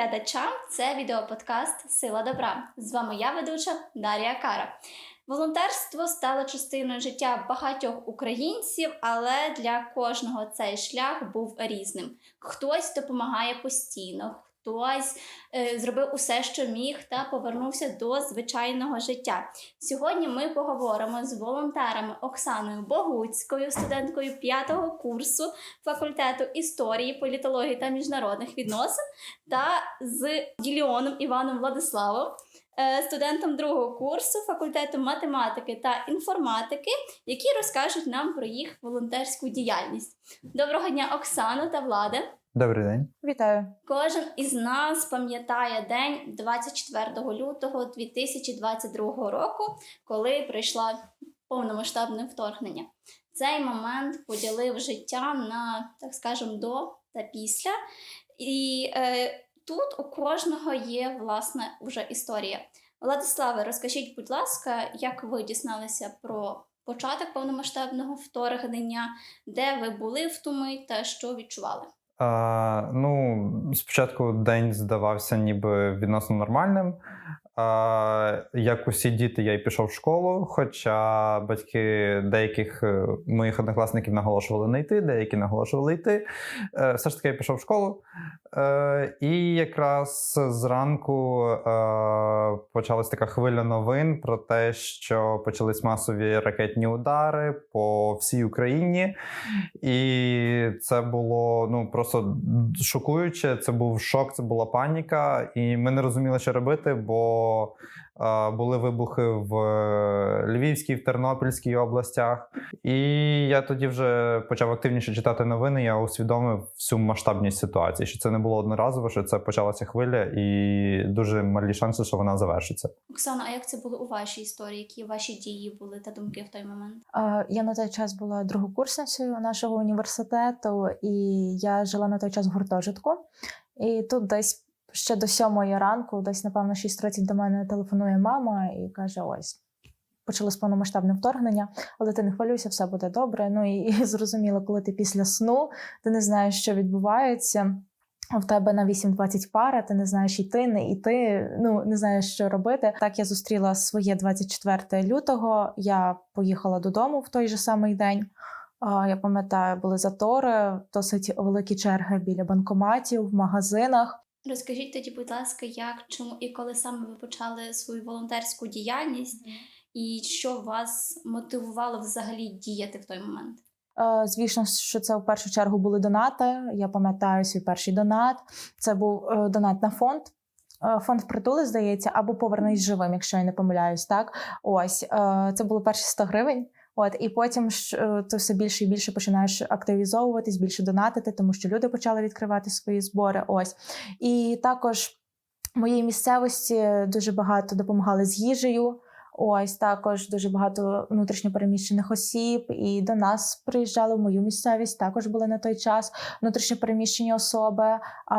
глядачам. Це відеоподкаст Сила добра. З вами я, ведуча Дарія Кара. Волонтерство стало частиною життя багатьох українців, але для кожного цей шлях був різним. Хтось допомагає постійно, хтось е, зробив усе, що міг, та повернувся до звичайного життя. Сьогодні ми поговоримо з волонтерами Оксаною Богуцькою, студенткою п'ятого курсу факультету історії, політології та міжнародних відносин, та з Діліоном Іваном Владиславом. е, Студентом другого курсу факультету математики та інформатики, які розкажуть нам про їх волонтерську діяльність. Доброго дня, Оксано та Владе! Добрий день. Вітаю. Кожен із нас пам'ятає день 24 лютого 2022 року, коли прийшло повномасштабне вторгнення. Цей момент поділив життя на, так скажемо, до та після. І е, тут у кожного є власне вже історія. Владиславе, розкажіть, будь ласка, як ви дізналися про початок повномасштабного вторгнення, де ви були в ту мить та що відчували? А, ну, спочатку день здавався ніби відносно нормальним. А, як усі діти, я й пішов в школу, хоча батьки деяких е, моїх однокласників наголошували не йти, деякі наголошували йти. Е, Все ж таки я пішов в школу. Е, І якраз зранку е, почалась така хвиля новин про те, що почались масові ракетні удари по всій Україні. І це було ну просто шокуюче. Це був шок, це була паніка, і ми не розуміли, що робити, бо були вибухи в е, Львівській, в Тернопільській областях. І я тоді вже почав активніше читати новини. Я усвідомив всю масштабність ситуації, що це не було одноразово, що це почалася хвиля, і дуже малі шанси, що вона завершиться. Оксана, а як це було у вашій історії? Які ваші дії були та думки в той момент? Я на той час була другокурсницею нашого університету, і я жила на той час в гуртожитку. І тут десь ще до сьомої ранку, десь, напевно, 6.30 до мене телефонує мама і каже: ось. Почалось повномасштабне вторгнення, але ти не хвилюйся, все буде добре. Ну і, і зрозуміло, коли ти після сну, ти не знаєш, що відбувається. В тебе на 8.20 пара, ти не знаєш йти, не йти, ну не знаєш, що робити. Так я зустріла своє 24 лютого. Я поїхала додому в той же самий день. Я пам'ятаю, були затори, досить великі черги біля банкоматів, в магазинах. Розкажіть тоді, будь ласка, як, чому і коли саме ви почали свою волонтерську діяльність, і що вас мотивувало взагалі діяти в той момент? Е, Звісно, що це в першу чергу були донати. Я пам'ятаю свій перший донат. Це був е, донат на фонд. Е, Фонд притули, здається, або повернись живим, якщо я не помиляюсь. Так, ось це були перші 100 гривень. От і потім ж е, ти все більше і більше починаєш активізовуватись, більше донатити, тому що люди почали відкривати свої збори. Ось і також моїй місцевості дуже багато допомагали з їжею. Ось також дуже багато внутрішньопереміщених осіб, і до нас приїжджали в мою місцевість. Також були на той час внутрішньопереміщені особи,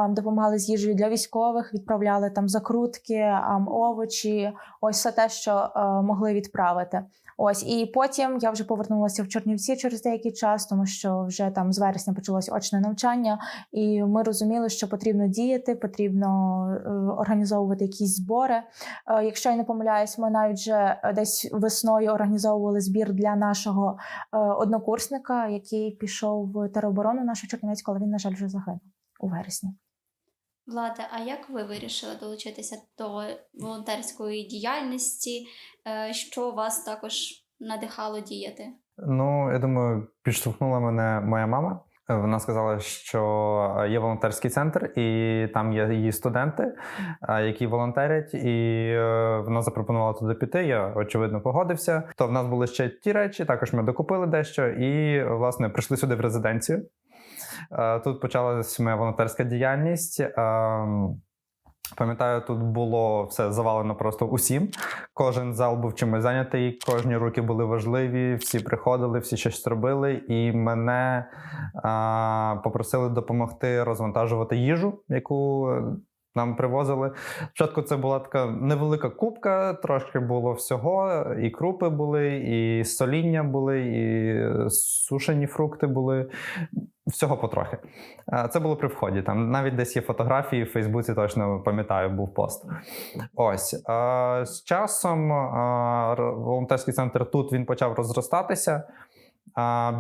допомагали з їжею для військових, відправляли там закрутки, овочі, ось все те, що е, могли відправити. Ось і потім я вже повернулася в Чернівці через деякий час, тому що вже там з вересня почалось очне навчання, і ми розуміли, що потрібно діяти, потрібно е, організовувати якісь збори. Е, Якщо я не помиляюсь, ми навіть вже е, десь весною організовували збір для нашого однокурсника, який пішов в тероборону нашу Чернівецьку, але він, на жаль, вже загинув у вересні. Влада, а як ви вирішили долучитися до волонтерської діяльності? Що вас також надихало діяти? Ну, я думаю, підштовхнула мене моя мама. Вона сказала, що є волонтерський центр, і там є її студенти, які волонтерять, і е, вона запропонувала туди піти. Я очевидно погодився. То в нас були ще ті речі. Також ми докупили дещо, і власне прийшли сюди в резиденцію. Е, Тут почалась моя волонтерська діяльність. Пам'ятаю, тут було все завалено просто усім. Кожен зал був чимось зайнятий, кожні руки були важливі, всі приходили, всі щось робили, і мене а, попросили допомогти розвантажувати їжу, яку е, нам привозили. Спочатку це була така невелика кубка, трошки було всього. І крупи були, і соління були, і сушені фрукти були. Всього потрохи. Це було при вході. Там навіть десь є фотографії в Фейсбуці, точно пам'ятаю, був пост. Ось з часом волонтерський центр тут він почав розростатися.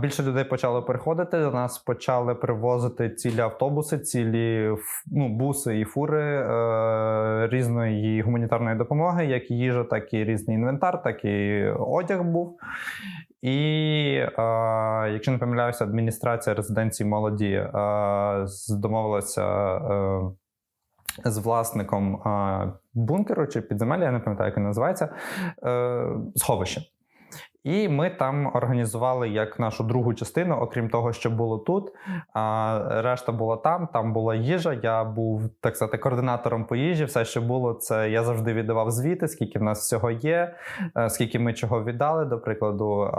Більше людей почали приходити. До нас почали привозити цілі автобуси, цілі ну, буси і фури е, різної гуманітарної допомоги, як їжа, так і різний інвентар, так і одяг був. І якщо не помиляюся, адміністрація резиденції молоді домовилася. Е, з власником бункеру чи підземелля, я не пам'ятаю, як він називається, е, сховище. І ми там організували як нашу другу частину, окрім того, що було тут. А решта була там, там була їжа. Я був так сказати координатором по їжі. Все, що було, це я завжди віддавав звіти, скільки в нас всього є, е, скільки ми чого віддали. До прикладу,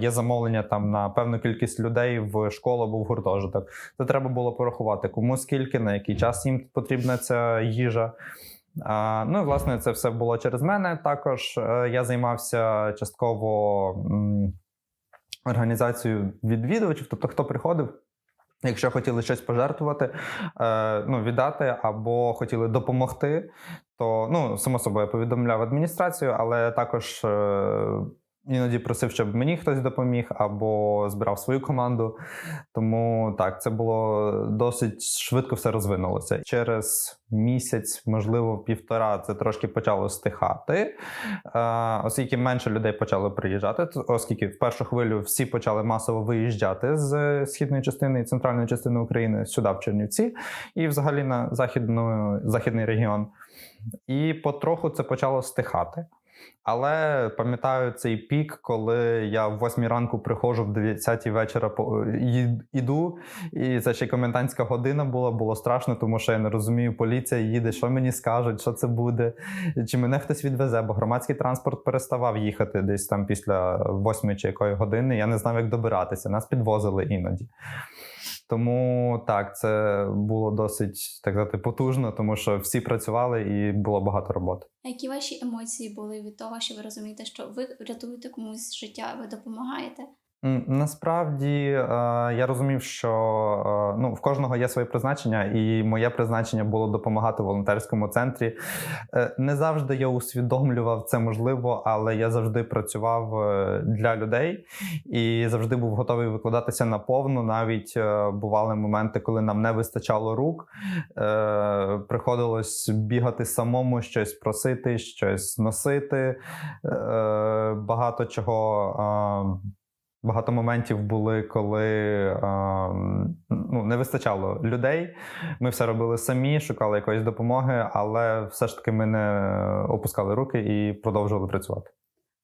є замовлення там на певну кількість людей в школу або в гуртожиток. Це треба було порахувати, кому скільки, на який час їм потрібна ця їжа. Ну і власне це все було через мене. Також е, я займався частково організацією відвідувачів, тобто хто приходив. Якщо хотіли щось пожертвувати, е, ну, віддати або хотіли допомогти, то ну, само собою повідомляв адміністрацію, але також е, іноді просив, щоб мені хтось допоміг, або збирав свою команду. Тому так, це було досить швидко все розвинулося. Через місяць, можливо, півтора, це трошки почало стихати, е, оскільки менше людей почали приїжджати, оскільки в першу хвилю всі почали масово виїжджати з східної частини і центральної частини України сюди, в Чернівці, і взагалі на західну, західний регіон. І потроху це почало стихати. Але пам'ятаю цей пік, коли я в 8 ранку приходжу в 9 вечора іду, і це ще комендантська година була. Було страшно, тому що я не розумію, поліція їде, що мені скажуть, що це буде, чи мене хтось відвезе, бо громадський транспорт переставав їхати десь там після 8 чи якої години. Я не знав, як добиратися. Нас підвозили іноді. Тому так, це було досить так сказати, потужно, тому що всі працювали і було багато роботи. А які ваші емоції були від того, що ви розумієте, що ви рятуєте комусь життя, ви допомагаєте? Насправді е, я розумів, що е, ну, в кожного є своє призначення, і моє призначення було допомагати волонтерському центрі. Е, Не завжди я усвідомлював це можливо, але я завжди працював для людей і завжди був готовий викладатися наповну. Навіть бували моменти, коли нам не вистачало рук. Приходилось бігати самому, щось просити, щось носити. Багато чого. Багато моментів були, коли е, ну, не вистачало людей. Ми все робили самі, шукали якоїсь допомоги, але все ж таки ми не опускали руки і продовжували працювати.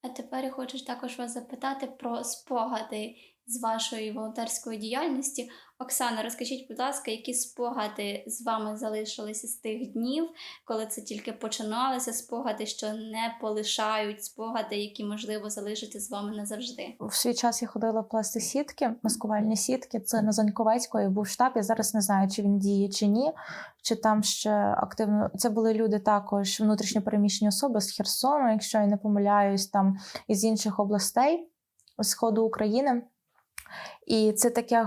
А тепер я хочу також вас запитати про спогади з вашої волонтерської діяльності. Оксана, розкажіть, будь ласка, які спогади з вами залишилися з тих днів, коли це тільки починалося, спогади, що не полишають, спогади, які можливо залишаться з вами назавжди. В свій час я ходила плести сітки, маскувальні сітки. Це на Заньковецької був штаб. Я зараз не знаю, чи він діє чи ні, чи там ще активно. Це були люди також внутрішньо переміщені особи з Херсону, якщо я не помиляюсь, там із інших областей сходу України. І це таке.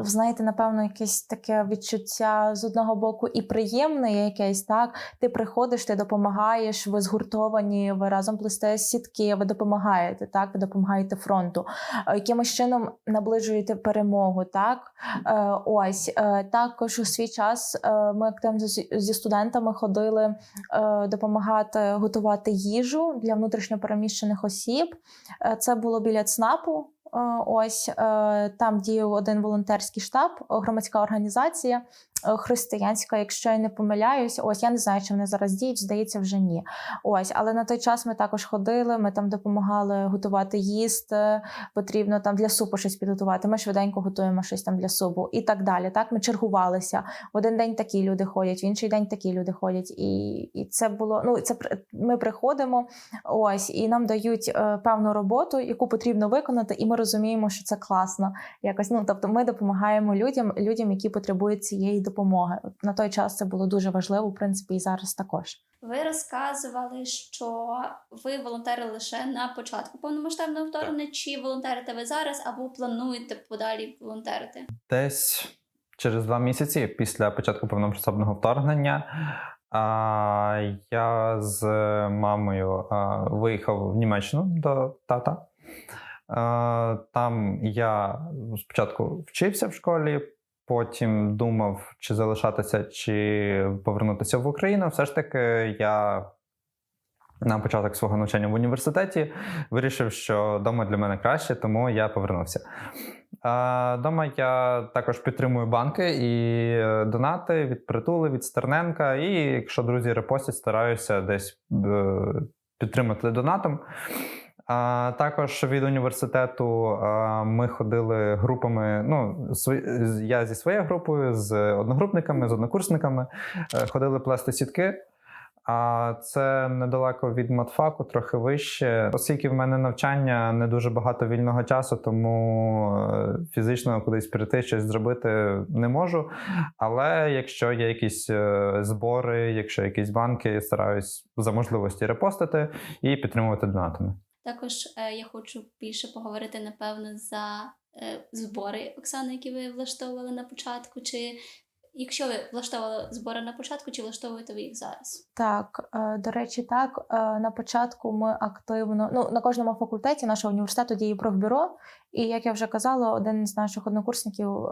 Знаєте, напевно, якесь таке відчуття з одного боку і приємне якесь, так? Ти приходиш, ти допомагаєш, ви згуртовані, ви разом плесте сітки, ви допомагаєте, так? Ви допомагаєте фронту. Е, Якимось чином наближуєте перемогу, так? Е, Ось Е, також у свій час ми активно зі студентами ходили допомагати готувати їжу для внутрішньопереміщених осіб. Це було біля ЦНАПу. Е, Ось е, там діяв один волонтерський штаб, громадська організація християнська, якщо я не помиляюсь. Ось я не знаю, чи вони зараз діють, здається, вже ні. Ось, але на той час ми також ходили. Ми там допомагали готувати їсти. Потрібно там для супу щось підготувати. Ми швиденько готуємо щось там для супу і так далі. Так ми чергувалися. Один день такі люди ходять, в інший день такі люди ходять. І, і це було. Ну це ми приходимо. Ось і нам дають е, певну роботу, яку потрібно виконати, і ми розуміємо, що це класно. Якось ну тобто, ми допомагаємо людям, людям, які потребують цієї допомоги. На той час це було дуже важливо, в принципі, і зараз також. Ви розказували, що ви волонтерили лише на початку повномасштабного вторгнення, чи волонтерите ви зараз, або плануєте подалі волонтерити? Десь через два місяці після початку повномасштабного вторгнення а, я з мамою а, виїхав в Німеччину до тата. А, там я спочатку вчився в школі, потім думав, чи залишатися, чи повернутися в Україну. Все ж таки, я на початок свого навчання в університеті вирішив, що вдома для мене краще, тому я повернувся. Дома я також підтримую банки і е, донати від притули, від Стерненка. І якщо друзі репостять, стараюся десь е, підтримати донатом. А також від університету ми ходили групами. Ну, я зі своєю групою, з одногрупниками, з однокурсниками е, ходили плести сітки. А це недалеко від матфаку, трохи вище. Оскільки в мене навчання не дуже багато вільного часу, тому е, фізично кудись прийти, щось зробити не можу. Але якщо є якісь е, збори, якщо якісь банки, я стараюсь за можливості репостити і підтримувати донатами. Також е, я хочу більше поговорити, напевно, за е, збори Оксани, які ви влаштовували на початку. Чи якщо ви влаштовували збори на початку, чи влаштовуєте ви їх зараз? Так, е, до речі, так на початку ми активно ну на кожному факультеті нашого університету діє профбюро. І як я вже казала, один з наших однокурсників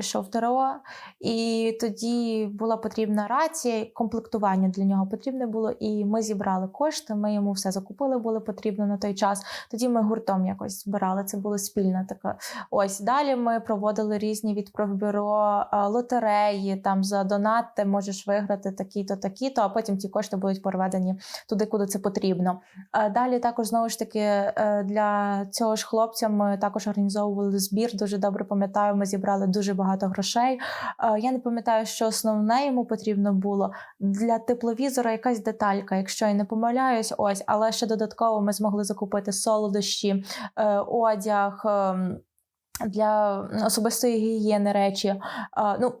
пішов ТРО, і тоді була потрібна рація, комплектування для нього потрібне було. І ми зібрали кошти. Ми йому все закупили, було потрібно на той час. Тоді ми гуртом якось збирали. Це було спільна така. Ось далі ми проводили різні від профбюро е, лотереї. Там за донат ти можеш виграти такі-то, такі-то, а потім ті кошти будуть переведені туди, куди це потрібно. Е, Далі також знову ж таки е, для цього ж хлопця ми також організовували збір. Дуже добре пам'ятаю, ми зібрали дуже багато грошей. Е, Я не пам'ятаю, що основне йому потрібно було для тепловізора. Якась деталька, якщо я не помиляюсь, ось, але ще додатково ми змогли закупити солодощі, е, одяг. ем, Для особистої гігієни речі. Е, Ну,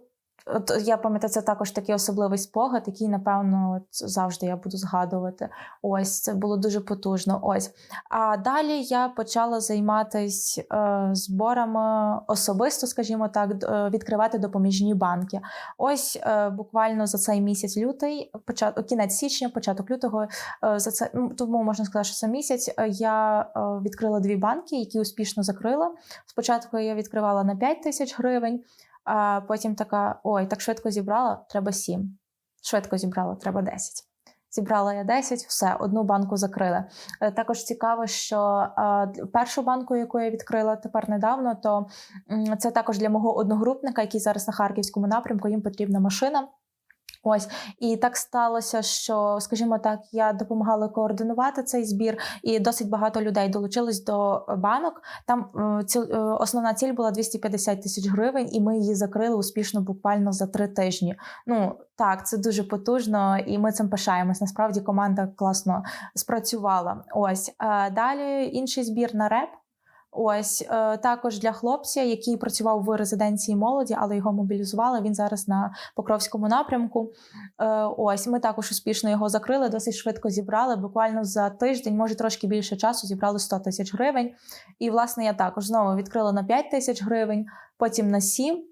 От я пам'ятаю, це також такий особливий спогад, який, напевно, завжди я буду згадувати. Ось це було дуже потужно. Ось. А далі я почала займатися е, зборами особисто, скажімо так, е, відкривати допоміжні банки. Ось е, буквально за цей місяць лютий, почат... кінець січня, початок лютого, е, за це ну, тому можна сказати, що це місяць. е, Я е, відкрила дві банки, які успішно закрила. Спочатку я відкривала на 5 тисяч гривень. А потім така: ой, так швидко зібрала, треба 7. Швидко зібрала, треба 10. Зібрала я 10, все, одну банку закрили. Е, Також цікаво, що першу банку, яку я відкрила тепер недавно, то це також для мого одногрупника, який зараз на харківському напрямку, їм потрібна машина. Ось і так сталося, що, скажімо так, я допомагала координувати цей збір, і досить багато людей долучились до банок. Там е, е, основна ціль була 250 тисяч гривень, і ми її закрили успішно буквально за три тижні. Ну так, це дуже потужно, і ми цим пишаємось. Насправді команда класно спрацювала. Ось е, далі інший збір на реп. Ось е, також для хлопця, який працював в резиденції молоді, але його мобілізували. Він зараз на Покровському напрямку. Е, ось ми також успішно його закрили, досить швидко зібрали. Буквально за тиждень, може трошки більше часу, зібрали 100 тисяч гривень. І власне я також знову відкрила на 5 тисяч гривень, потім на 7.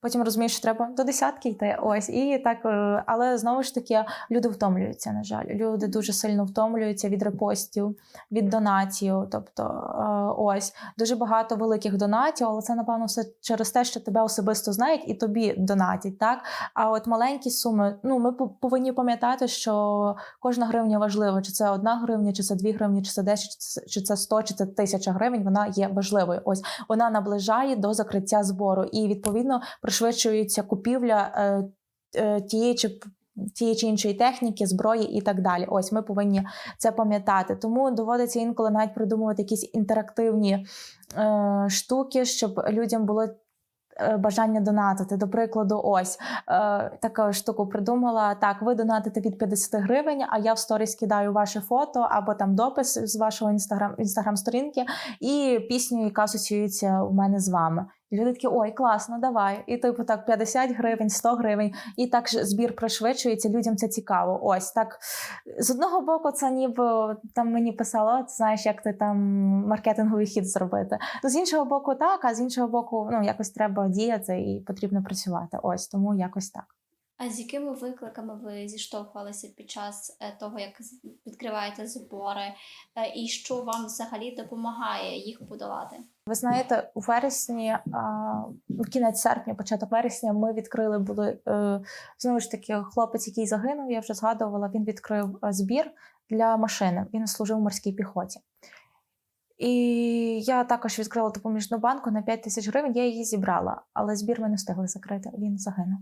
Потім розумієш, що треба до десятки йти. Ось і так, е, але знову ж таки люди втомлюються. На жаль, люди дуже сильно втомлюються від репостів, від донатів. Тобто, е, ось дуже багато великих донатів, але це напевно все через те, що тебе особисто знають і тобі донатять. Так а от маленькі суми, ну ми по- повинні пам'ятати, що кожна гривня важлива. Чи це одна гривня, чи це дві гривні, чи це 10, чи це- чи це 100, чи це тисяча гривень. Вона є важливою. Ось вона наближає до закриття збору, і відповідно пришвидшується купівля е, е, тієї чи тієї чи іншої техніки, зброї і так далі. Ось ми повинні це пам'ятати. Тому доводиться інколи навіть придумувати якісь інтерактивні е, штуки, щоб людям було. е, Бажання донатити. До прикладу, ось е, таку штуку придумала. Так, ви донатите від 50 гривень, а я в сторіс кидаю ваше фото або там допис з вашого інстаграм інстаграм сторінки і пісню, яка асоціюється у мене з вами. Люди такі, ой, класно, давай. І типу так 50 гривень, 100 гривень. І так збір пришвидшується, людям це цікаво. Ось так. З одного боку, це ніби там мені писало, знаєш, як ти там маркетинговий хід зробити. Ну, з іншого боку, так, а з іншого боку, ну якось треба діяти і потрібно працювати. Ось тому якось так. А з якими викликами ви зіштовхувалися під час е, того, як відкриваєте збори, Е, і що вам взагалі допомагає їх подолати? Ви знаєте, у вересні, кінець серпня, початок вересня, ми відкрили були е, знову ж таки хлопець, який загинув, я вже згадувала. Він відкрив е, збір для машини. Він служив у морській піхоті. І я також відкрила допоміжну банку на 5 тисяч гривень. Я її зібрала, але збір ми не встигли закрити. Він загинув.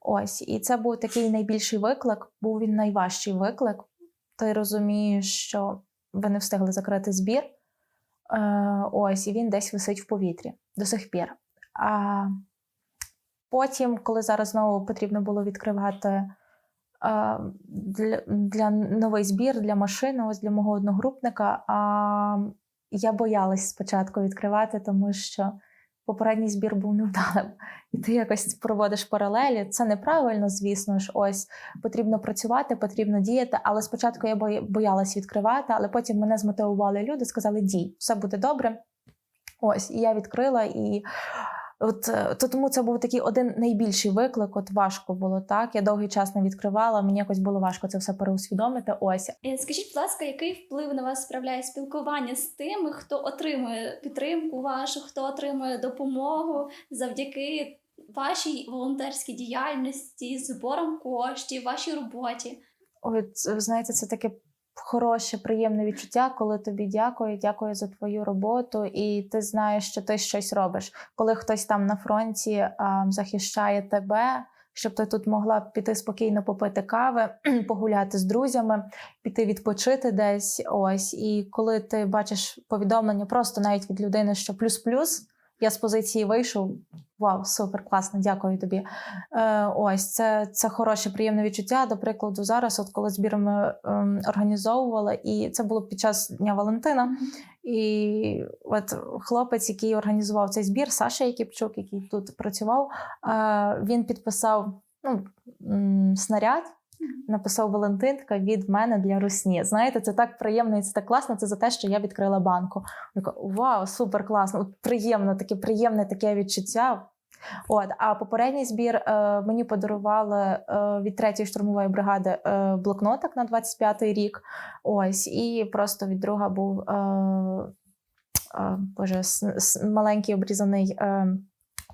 Ось, і це був такий найбільший виклик. Був він найважчий виклик. Ти розумієш, що ви не встигли закрити збір. Е, ось, і він десь висить в повітрі до сих пір. А потім, коли зараз знову потрібно було відкривати е, для, для новий збір для машини, ось для мого одногрупника, а, я боялась спочатку відкривати, тому що попередній збір був невдалим. І ти якось проводиш паралелі. Це неправильно, звісно ж. Ось потрібно працювати, потрібно діяти. Але спочатку я боялась відкривати, але потім мене змотивували люди, сказали: дій, все буде добре. Ось, і я відкрила і. От е, то тому це був такий один найбільший виклик. От важко було так. Я довгий час не відкривала. Мені якось було важко це все переусвідомити. Ось Е, Скажіть, будь ласка, який вплив на вас справляє спілкування з тими, хто отримує підтримку вашу, хто отримує допомогу завдяки вашій волонтерській діяльності, зборам коштів, вашій роботі? От, знаєте, це таке хороше, приємне відчуття, коли тобі дякую, дякую за твою роботу, і ти знаєш, що ти щось робиш. Коли хтось там на фронті а, захищає тебе, щоб ти тут могла піти спокійно попити кави, погуляти з друзями, піти відпочити десь. Ось, і коли ти бачиш повідомлення просто навіть від людини, що плюс-плюс. Я з позиції вийшов. Вау, супер, класно, дякую тобі. Е, ось це, це хороше, приємне відчуття. До прикладу, зараз, от коли збір ми ем, організовували, і це було під час Дня Валентина. І от хлопець, який організував цей збір, Саша Якіпчук, який тут працював, е, він підписав ну, снаряд. Написав Валентинка від мене для русні. Знаєте, це так приємно і це так класно. Це за те, що я відкрила банку. Така, Вау, супер класно! Приємно, таке приємне таке відчуття. От, а попередній збір е, мені подарували е, від 3-ї штурмової бригади е, блокнотик на 25-й рік. Ось, і просто від друга був е, е, боже, с, с- маленький обрізаний е,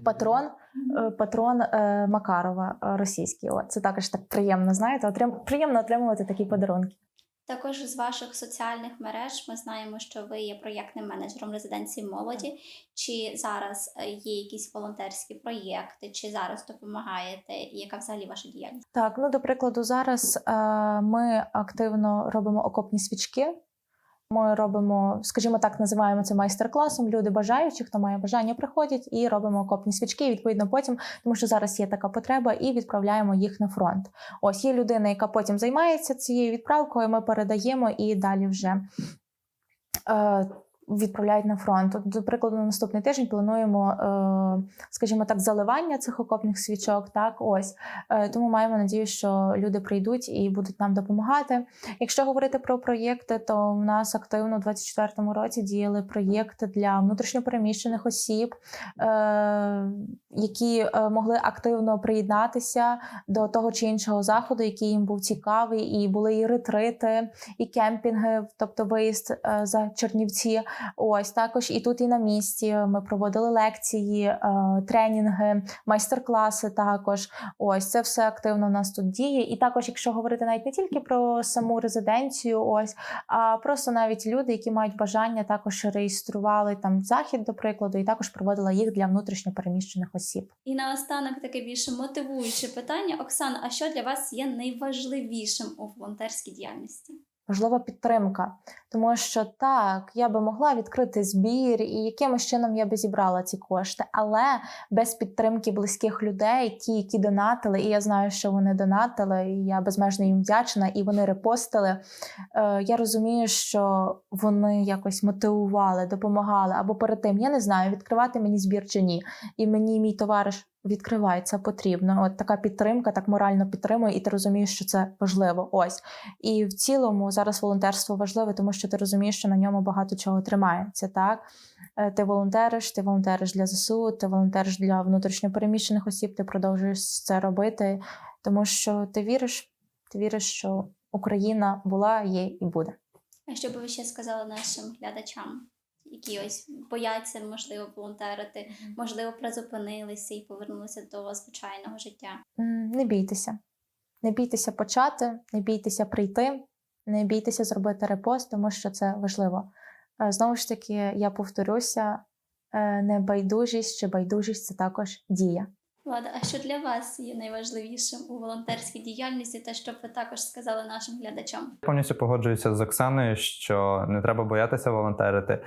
патрон. е, Патрон е, Макарова е, російський. От, це також так приємно, знаєте, отрим... приємно отримувати такі подарунки. Також з ваших соціальних мереж ми знаємо, що ви є проєктним менеджером резиденції молоді. Чи зараз є якісь волонтерські проєкти, чи зараз допомагаєте? І яка взагалі ваша діяльність? Так, ну до прикладу, зараз е, ми активно робимо окопні свічки. Ми робимо, скажімо так, називаємо це майстер-класом. Люди бажаючі, хто має бажання, приходять і робимо окопні свічки. Відповідно, потім, тому що зараз є така потреба, і відправляємо їх на фронт. Ось є людина, яка потім займається цією відправкою. Ми передаємо і далі вже. Відправляють на фронт. От, до прикладу, на наступний тиждень плануємо, е, скажімо так, заливання цих окопних свічок. Так, ось Е, Тому маємо надію, що люди прийдуть і будуть нам допомагати. Якщо говорити про проєкти, то в нас активно у 2024 році діяли проєкти для внутрішньопереміщених осіб, е, які могли активно приєднатися до того чи іншого заходу, який їм був цікавий, і були і ретрити, і кемпінги, тобто виїзд за Чернівці. Ось також і тут, і на місці. Ми проводили лекції, е, тренінги, майстер-класи. Також ось це все активно у нас тут діє. І також, якщо говорити навіть не тільки про саму резиденцію, ось а просто навіть люди, які мають бажання, також реєстрували там захід, до прикладу, і також проводила їх для внутрішньопереміщених осіб. І наостанок таке більше мотивуюче питання. Оксана, а що для вас є найважливішим у волонтерській діяльності? Важлива підтримка, тому що так, я би могла відкрити збір, і якимось чином я би зібрала ці кошти, але без підтримки близьких людей, ті, які донатили, і я знаю, що вони донатили, і я безмежно їм вдячна, і вони репостили. Е, я розумію, що вони якось мотивували, допомагали або перед тим, я не знаю, відкривати мені збір чи ні. І мені мій товариш відкриває це потрібно. От така підтримка, так морально підтримує, і ти розумієш, що це важливо. Ось і в цілому зараз волонтерство важливе, тому що ти розумієш, що на ньому багато чого тримається. Так Е, ти волонтериш, ти волонтериш для ЗСУ, ти волонтериш для внутрішньопереміщених осіб. Ти продовжуєш це робити, тому що ти віриш, ти віриш, що Україна була, є і буде. А що би ви ще сказали нашим глядачам, які ось бояться, можливо, волонтерити, можливо, призупинилися і повернулися до звичайного життя? Не бійтеся. Не бійтеся почати, не бійтеся прийти, не бійтеся зробити репост, тому що це важливо. Е, Знову ж таки, я повторюся: е, небайдужість чи байдужість це також дія. Влада, а що для вас є найважливішим у волонтерській діяльності, та що б ви також сказали нашим глядачам? Я Повністю погоджуюся з Оксаною, що не треба боятися волонтерити,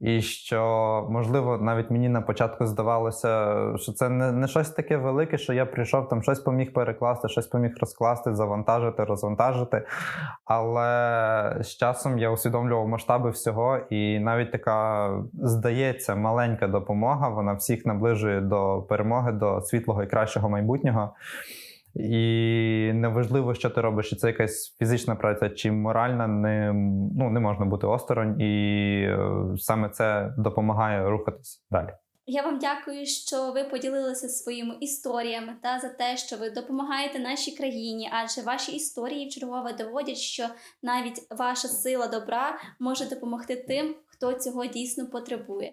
і що можливо навіть мені на початку здавалося, що це не, не щось таке велике, що я прийшов там щось поміг перекласти, щось поміг розкласти, завантажити, розвантажити. Але з часом я усвідомлював масштаби всього, і навіть така здається маленька допомога, вона всіх наближує до перемоги, до світлого і кращого майбутнього. І неважливо, що ти робиш, чи це якась фізична праця, чи моральна, не, ну, не можна бути осторонь, і е, саме це допомагає рухатись далі. Я вам дякую, що ви поділилися своїми історіями та за те, що ви допомагаєте нашій країні, адже ваші історії вчергове доводять, що навіть ваша сила добра може допомогти тим, хто цього дійсно потребує.